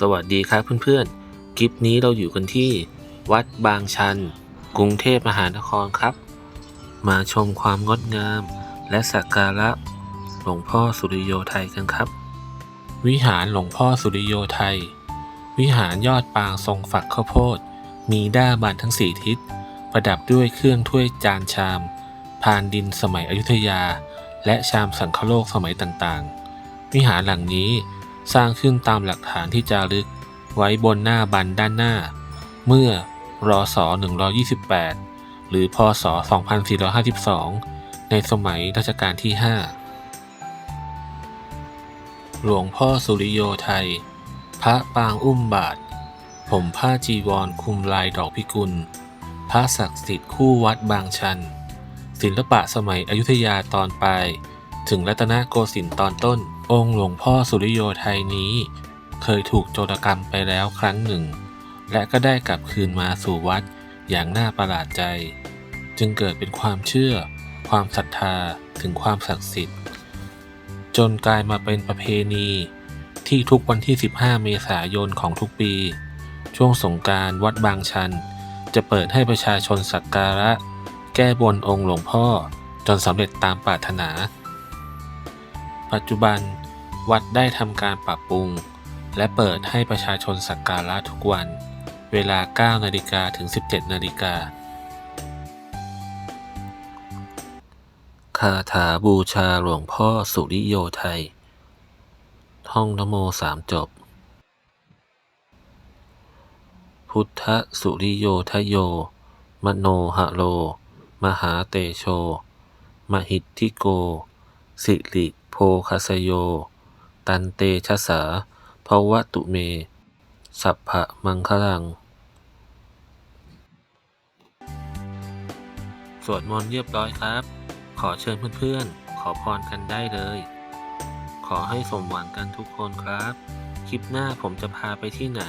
สวัสดีครับเพื่อนๆ คลิปนี้เราอยู่กันที่ วัดบางชัน กรุงเทพมหานครครับ มาชมความงดงาม และสักการะหลวงพ่อสุริโยไทยกันครับ วิหารหลวงพ่อสุริโยไทย วิหารยอดปางทรงฝักข้าวโพด มีด้าบานทั้งสี่ทิศ ประดับด้วยเครื่องถ้วยจานชาม พานดินสมัยอยุธยา และชามสังคโลกสมัยต่างๆ วิหารหลังนี้ สร้างขึ้นตามหลักฐานที่จารึกไว้บนหน้าบันด้านหน้า เมื่อรศ 128 หรือพศ 2452 ในสมัยรัชกาลที่ 5 หลวงพ่อสุริโยไทย พระปางอุ้มบาท ผมผ้าจีวรคุมลายดอกพิกุล พระศักดิ์สิทธิ์คู่วัดบางชัน ศิลปะสมัยอยุธยาตอนปลาย ถึงรัตนโกสินทร์ตอนต้น องค์หลวงพ่อสุริโยไทยนี้ เคยถูกโจรกรรมไปแล้วครั้งหนึ่ง และก็ได้กลับคืนมาสู่วัดอย่างน่าประหลาดใจ จึงเกิดเป็นความเชื่อ ความศรัทธาถึงความศักดิ์สิทธิ์ จนกลายมาเป็นประเพณีที่ทุกวันที่ 15 เมษายนของทุกปี ช่วงสงการวัดบางชัน จะเปิดให้ประชาชนสักการะ แก้บนองค์หลวงพ่อจนสำเร็จตามปรารถนา ปัจจุบัน วัดได้ทำการปรับปรุง และเปิดให้ประชาชนสักการะทุกวัน เวลา 9 นาฬิกาถึง 17 นาฬิกาคาถาบูชาหลวงพ่อสุริโยไทย ท่องนโมสามจบ พุทธสุริโยทโย มโนหะโล มหาเตโช มหิทธิโก สิริ โพคัสโย ตันเตชะสาภวตุเม สัพพะมังคลัง สวดมนต์เรียบร้อยครับ ขอเชิญเพื่อนๆ ขอพรกันได้เลย ขอให้สมหวังกันทุกคนครับ คลิปหน้าผมจะพาไปที่ไหน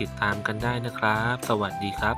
ติดตามกันได้นะครับ สวัสดีครับ